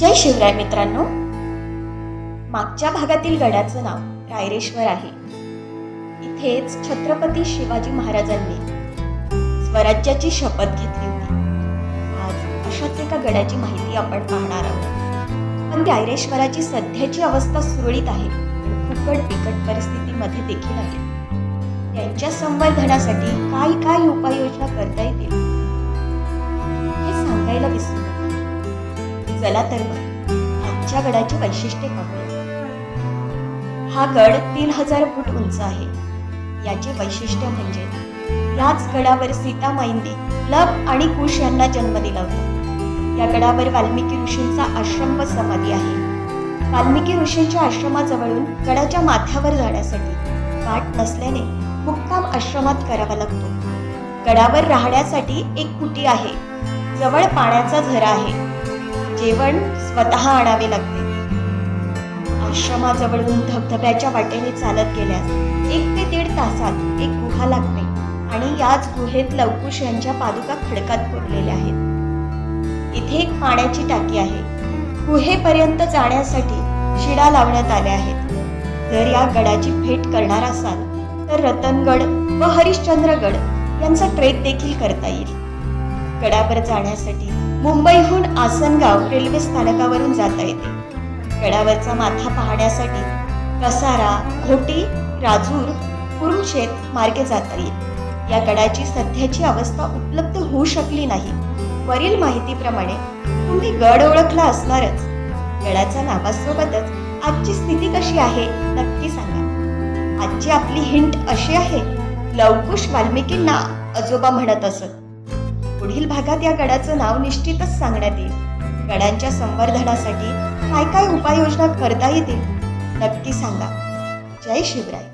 जय शिवराय मित्रांनो. मागच्या भागातील गडाचं नाव रायरेश्वर आहे. इथेच छत्रपती शिवाजी महाराजांनी स्वराज्याची शपथ घेतली होती. आज अशाच एका गडाची माहिती आपण पाहणार आहोत. पण रायरेश्वराची सध्याची अवस्था सुरळीत आहे फुकट बिकट परिस्थितीमध्ये देखील आहे. त्यांच्या संवर्धनासाठी काय काय उपाययोजना करता येतील चला तर मग आजच्या गडाची वैशिष्ट्ये पाहूया हा गड तीन हजार फूट उंच आहे. याचे वैशिष्ट्य म्हणजे याच गडावर सीतामाईंनी लव आणि कुश यांना जन्म दिला होता. या गडावर वाल्मिकी ऋषींचा आश्रम व समाधी आहे. वाल्मिकी ऋषींच्या आश्रमाजवळून गडाच्या माथ्यावर जाण्यासाठी वाट नसल्याने मुक्काम आश्रमात करावा लागतो. गडावर राहण्यासाठी एक कुटी आहे. जवळ पाण्याचा झरा आहे. जेवण स्वतः आणावे लागते. आश्रमाजवळून धबधब्याच्या वाटेने चालत गेल्यास एक ते दीड तासात एक गुहा लागते आणि याच गुहेत लवकुश यांच्या पादुका खडकात कोरलेल्या आहेत. इथे एक पाण्याची टाकी आहे. गुहेपर्यंत जाण्यासाठी शिडा लावण्यात आल्या आहेत. जर या गडाची भेट करणार असाल तर रतनगड व हरिश्चंद्रगड यांचा ट्रेक देखील करता येईल. गडावर जाण्यासाठी मुंबईहून आसनगाव रेल्वे स्थानकावरून जाता येते. गडावरचा माथा पाहण्यासाठी कसारा घोटी राजूर कुरुक्षेत मार्गे जाता येईल. या गडाची सध्याची अवस्था उपलब्ध होऊ शकली नाही. वरील माहितीप्रमाणे तुम्ही गड ओळखला असणारच. गडाच्या नावासोबतच आजची स्थिती कशी आहे नक्की सांगा. आजची आपली हिंट अशी आहे लवकुश वाल्मिकींना आजोबा म्हणत असत पुढील भागात या गडाचं नाव निश्चितच सांगण्यात येईल. गडांच्या संवर्धनासाठी काय काय उपाययोजना करता येतील नक्की सांगा. जय शिवराय.